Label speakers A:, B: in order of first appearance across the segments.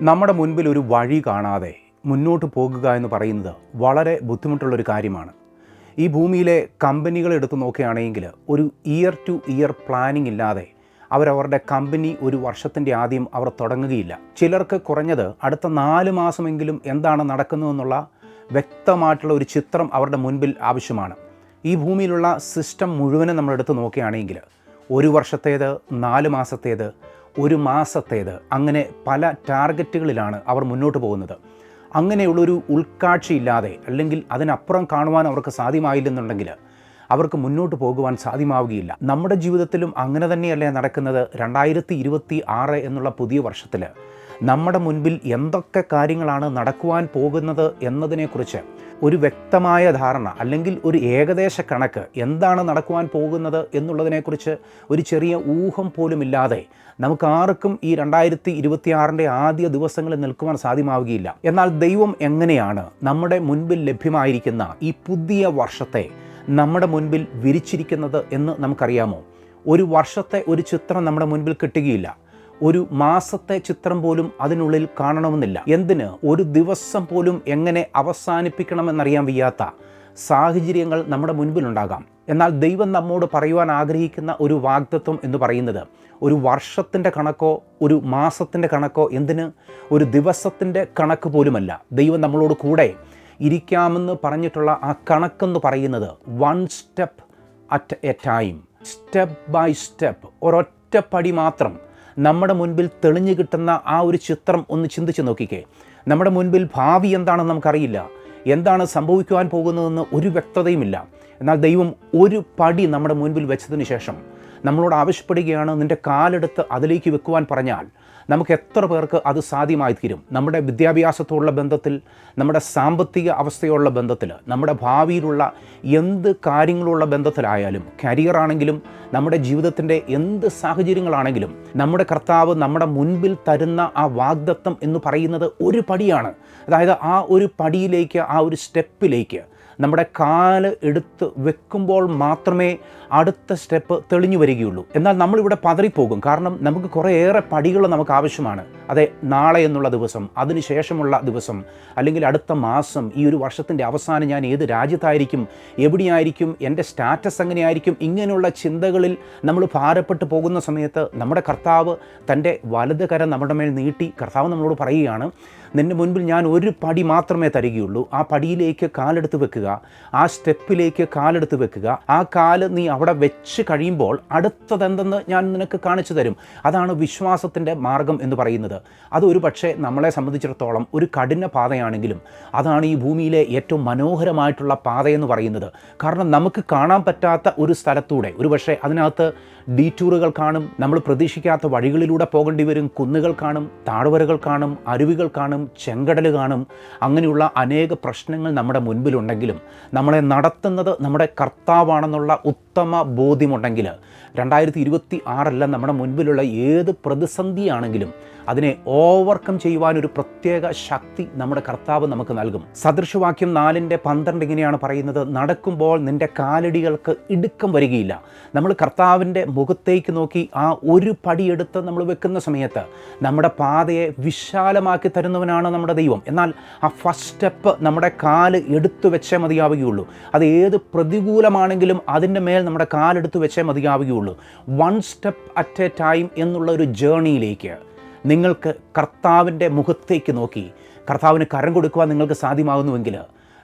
A: നമ്മുടെ മുൻപിൽ ഒരു വഴി കാണാതെ മുന്നോട്ട് പോകുക എന്ന് പറയുന്നത് വളരെ ബുദ്ധിമുട്ടുള്ളൊരു കാര്യമാണ്. ഈ ഭൂമിയിലെ കമ്പനികൾ എടുത്തു നോക്കുകയാണെങ്കിൽ ഒരു ഇയർ ടു ഇയർ പ്ലാനിംഗ് ഇല്ലാതെ അവരവരുടെ കമ്പനി ഒരു വർഷത്തിന്റെ ആദ്യം അവർ തുടങ്ങുകയില്ല. ചിലർക്ക് കുറഞ്ഞത് അടുത്ത നാല് മാസമെങ്കിലും എന്താണ് നടക്കുന്നതെന്നുള്ള വ്യക്തമായിട്ടുള്ള ഒരു ചിത്രം അവരുടെ മുൻപിൽ ആവശ്യമാണ്. ഈ ഭൂമിയിലുള്ള സിസ്റ്റം മുഴുവനും നമ്മൾ എടുത്തു നോക്കുകയാണെങ്കിൽ ഒരു വർഷത്തേത് നാല് മാസത്തേത് ഒരു മാസത്തേത് അങ്ങനെ പല ടാർഗറ്റുകളിലാണ് അവർ മുന്നോട്ട് പോകുന്നത്. അങ്ങനെയുള്ളൊരു ഉൾക്കാഴ്ചയില്ലാതെ അല്ലെങ്കിൽ അതിനപ്പുറം കാണുവാൻ അവർക്ക് സാധ്യമായില്ലെന്നുണ്ടെങ്കിൽ അവർക്ക് മുന്നോട്ട് പോകുവാൻ സാധ്യമാവുകയില്ല. നമ്മുടെ ജീവിതത്തിലും അങ്ങനെ തന്നെയല്ലേ നടക്കുന്നത്? രണ്ടായിരത്തി ഇരുപത്തി ആറ് എന്നുള്ള പുതിയ വർഷത്തിൽ നമ്മുടെ മുൻപിൽ എന്തൊക്കെ കാര്യങ്ങളാണ് നടക്കുവാൻ പോകുന്നത് എന്നതിനെക്കുറിച്ച് ഒരു വ്യക്തമായ ധാരണ അല്ലെങ്കിൽ ഒരു ഏകദേശ കണക്ക് എന്താണ് നടക്കുവാൻ പോകുന്നത് എന്നുള്ളതിനെക്കുറിച്ച് ഒരു ചെറിയ ഊഹം പോലുമില്ലാതെ നമുക്ക് ആർക്കും ഈ രണ്ടായിരത്തി ഇരുപത്തിയാറിന്റെ ആദ്യ ദിവസങ്ങളിൽ നിൽക്കുവാൻ സാധ്യമാവുകയില്ല. എന്നാൽ ദൈവം എങ്ങനെയാണ് നമ്മുടെ മുൻപിൽ ലഭ്യമായിരിക്കുന്ന ഈ പുതിയ വർഷത്തെ നമ്മുടെ മുൻപിൽ വിരിച്ചിരിക്കുന്നത് എന്ന് നമുക്കറിയാമോ? ഒരു വർഷത്തെ ഒരു ചിത്രം നമ്മുടെ മുൻപിൽ കിട്ടുകയില്ല. ഒരു മാസത്തെ ചിത്രം പോലും അതിനുള്ളിൽ കാണണമെന്നില്ല. എന്തിന്? ഒരു ദിവസം പോലും എങ്ങനെ അവസാനിപ്പിക്കണമെന്നറിയാൻ വയ്യാത്ത സാഹചര്യങ്ങൾ നമ്മുടെ മുൻപിലുണ്ടാകാം. എന്നാൽ ദൈവം നമ്മോട് പറയുവാൻ ആഗ്രഹിക്കുന്ന ഒരു വാഗ്ദത്വം എന്ന് പറയുന്നത് ഒരു വർഷത്തിന്റെ കണക്കോ ഒരു മാസത്തിന്റെ കണക്കോ എന്തിന്? ഒരു ദിവസത്തിന്റെ കണക്ക് പോലുമല്ല. ദൈവം നമ്മളോട് കൂടെ ഇരിക്കാമെന്ന് പറഞ്ഞിട്ടുള്ള ആ കണക്കെന്ന് പറയുന്നത് one step at a time step by step ഒരൊറ്റ പടി മാത്രം നമ്മുടെ മുൻപിൽ തെളിഞ്ഞു കിട്ടുന്ന ആ ഒരു ചിത്രം ഒന്ന് ചിന്തിച്ച് നോക്കിക്കേ. നമ്മുടെ മുൻപിൽ ഭാവി എന്താണെന്ന് നമുക്കറിയില്ല. എന്താണ് സംഭവിക്കുവാൻ പോകുന്നതെന്ന് ഒരു വ്യക്തതയുമില്ല. എന്നാൽ ദൈവം ഒരു പടി നമ്മുടെ മുൻപിൽ വെച്ചതിന് ശേഷം നമ്മളോട് ആവശ്യപ്പെടുകയാണ് നിന്റെ കാലെടുത്ത് അതിലേക്ക് വെക്കുവാൻ പറഞ്ഞാൽ നമുക്ക് എത്ര പേർക്ക് അത് സാധ്യമായി തീരും നമ്മുടെ വിദ്യാഭ്യാസത്തോടുള്ള ബന്ധത്തിൽ നമ്മുടെ സാമ്പത്തിക അവസ്ഥയുള്ള ബന്ധത്തിൽ നമ്മുടെ ഭാവിയിലുള്ള എന്ത് കാര്യങ്ങളുള്ള ബന്ധത്തിലായാലും കരിയർ ആണെങ്കിലും നമ്മുടെ ജീവിതത്തിന്റെ എന്ത് സാഹചര്യങ്ങളാണെങ്കിലും നമ്മുടെ കർത്താവ് നമ്മുടെ മുൻപിൽ തരുന്ന ആ വാഗ്ദത്തം എന്ന് പറയുന്നത് ഒരു പടിയാണ്. അതായത് ആ ഒരു പടിയിലേക്ക് ആ ഒരു സ്റ്റെപ്പിലേക്ക് നമ്മുടെ കാൽ എടുത്ത് വെക്കുമ്പോൾ മാത്രമേ അടുത്ത സ്റ്റെപ്പ് തെളിഞ്ഞു വരികയുള്ളൂ. എന്നാൽ നമ്മളിവിടെ പതറിപ്പോകും. കാരണം നമുക്ക് കുറേയേറെ പടികൾ നമുക്ക് ആവശ്യമാണ്. അതെ നാളെ എന്നുള്ള ദിവസം അതിനുശേഷമുള്ള ദിവസം അല്ലെങ്കിൽ അടുത്ത മാസം ഈ ഒരു വർഷത്തിന്റെ അവസാനം ഞാൻ ഏത് രാജ്യത്തായിരിക്കും എവിടെയായിരിക്കും എന്റെ സ്റ്റാറ്റസ് എങ്ങനെയായിരിക്കും ഇങ്ങനെയുള്ള ചിന്തകളിൽ നമ്മൾ ഭാരപ്പെട്ടു പോകുന്ന സമയത്ത് നമ്മുടെ കർത്താവ് തന്റെ വലത് കരം നമ്മുടെ മേൽ നീട്ടി കർത്താവ് നമ്മളോട് പറയുകയാണ് നിന്റെ മുൻപിൽ ഞാൻ ഒരു പടി മാത്രമേ തരികയുള്ളൂ. ആ പടിയിലേക്ക് കാലെടുത്ത് വെക്കുക ആ സ്റ്റെപ്പിലേക്ക് കാലെടുത്ത് വെക്കുക. ആ കാൽ നീ അവിടെ വെച്ച് കഴിയുമ്പോൾ അടുത്തതെന്തെന്ന് ഞാൻ നിനക്ക് കാണിച്ചു തരും. അതാണ് വിശ്വാസത്തിന്റെ മാർഗം എന്ന് പറയുന്നത്. അത് ഒരു പക്ഷേ നമ്മളെ സംബന്ധിച്ചിടത്തോളം ഒരു കഠിന പാതയാണെങ്കിലും അതാണ് ഈ ഭൂമിയിലെ ഏറ്റവും മനോഹരമായിട്ടുള്ള പാതയെന്ന് പറയുന്നത്. കാരണം നമുക്ക് കാണാൻ പറ്റാത്ത ഒരു സ്ഥലത്തൂടെ ഒരു പക്ഷേ അതിനകത്ത് ഡീറ്റൂറുകൾ കാണും നമ്മൾ പ്രതീക്ഷിക്കാത്ത വഴികളിലൂടെ പോകേണ്ടി വരും. കുന്നുകൾ കാണും താഴ്വരകൾ കാണും അരുവികൾ കാണും ചെങ്കടൽ കാണും. അങ്ങനെയുള്ള അനേക പ്രശ്നങ്ങൾ നമ്മുടെ മുൻപിലുണ്ടെങ്കിലും നമ്മളെ നടത്തുന്നത് നമ്മുടെ കർത്താവാണെന്നുള്ള ഉത്തമ ബോധ്യമുണ്ടെങ്കിൽ രണ്ടായിരത്തി ഇരുപത്തി ആറല്ല നമ്മുടെ മുൻപിലുള്ള ഏത് പ്രതിസന്ധിയാണെങ്കിലും അതിനെ ഓവർകം ചെയ്യുവാൻ ഒരു പ്രത്യേക ശക്തി നമ്മുടെ കർത്താവ് നമുക്ക് നൽകും. സദൃശവാക്യം നാലിന്റെ പന്ത്രണ്ട് ഇങ്ങനെയാണ് പറയുന്നത് നടക്കുമ്പോൾ നിന്റെ കാലടികൾക്ക് ഇടുക്കം വരികയില്ല. നമ്മൾ കർത്താവിന്റെ മുഖത്തേക്ക് നോക്കി ആ ഒരു പടിയെടുത്ത് നമ്മൾ വെക്കുന്ന സമയത്ത് നമ്മുടെ പാതയെ വിശാലമാക്കി തരുന്നവനാണ് നമ്മുടെ ദൈവം. എന്നാൽ ആ ഫസ്റ്റ് സ്റ്റെപ്പ് നമ്മുടെ കാൽ എടുത്തു വെച്ചേ മതിയാവുകയുള്ളൂ. അത് ഏത് പ്രതികൂലമാണെങ്കിലും അതിന്റെ മേൽ നമ്മുടെ കാലെടുത്ത് വെച്ചേ മതിയാവുകയുള്ളൂ. One step at a time എന്നുള്ള ഒരു ജേണിയിലേക്ക് നിങ്ങൾക്ക് കർത്താവിന്റെ മുഖത്തേക്ക് നോക്കി കർത്താവിന് കരം കൊടുക്കുവാൻ നിങ്ങൾക്ക് സാധ്യമാകുന്നുവെങ്കിൽ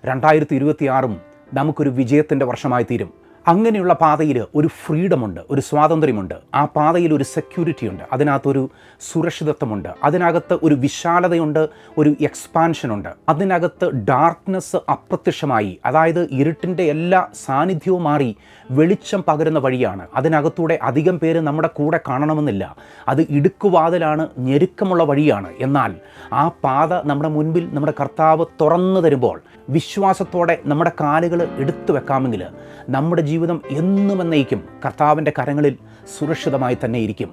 A: രണ്ടായിരത്തി ഇരുപത്തിയാറും നമുക്കൊരു വിജയത്തിന്റെ വർഷമായി തീരും അങ്ങനെയുള്ള പാതയിൽ ഒരു ഫ്രീഡമുണ്ട് ഒരു സ്വാതന്ത്ര്യമുണ്ട്. ആ പാതയിൽ ഒരു സെക്യൂരിറ്റി ഉണ്ട് അതിനകത്തൊരു സുരക്ഷിതത്വമുണ്ട് അതിനകത്ത് ഒരു വിശാലതയുണ്ട് ഒരു എക്സ്പാൻഷനുണ്ട്. അതിനകത്ത് ഡാർക്ക്നെസ് അപ്രത്യക്ഷമായി അതായത് ഇരുട്ടിന്റെ എല്ലാ സാന്നിധ്യവും മാറി വെളിച്ചം പകരുന്ന വഴിയാണ്. അതിനകത്തൂടെ അധികം പേര് നമ്മുടെ കൂടെ കാണണമെന്നില്ല. അത് ഇടുക്കുവാതിലാണ് ഞെരുക്കമുള്ള വഴിയാണ്. എന്നാൽ ആ പാത നമ്മുടെ മുൻപിൽ നമ്മുടെ കർത്താവ് തുറന്നു തരുമ്പോൾ വിശ്വാസത്തോടെ നമ്മുടെ കാലുകൾ എടുത്തു വെക്കാമെങ്കിൽ നമ്മുടെ ജീവിതം എന്നും എന്നേക്കും കർത്താവിന്റെ കരങ്ങളിൽ സുരക്ഷിതമായി തന്നെ ഇരിക്കും.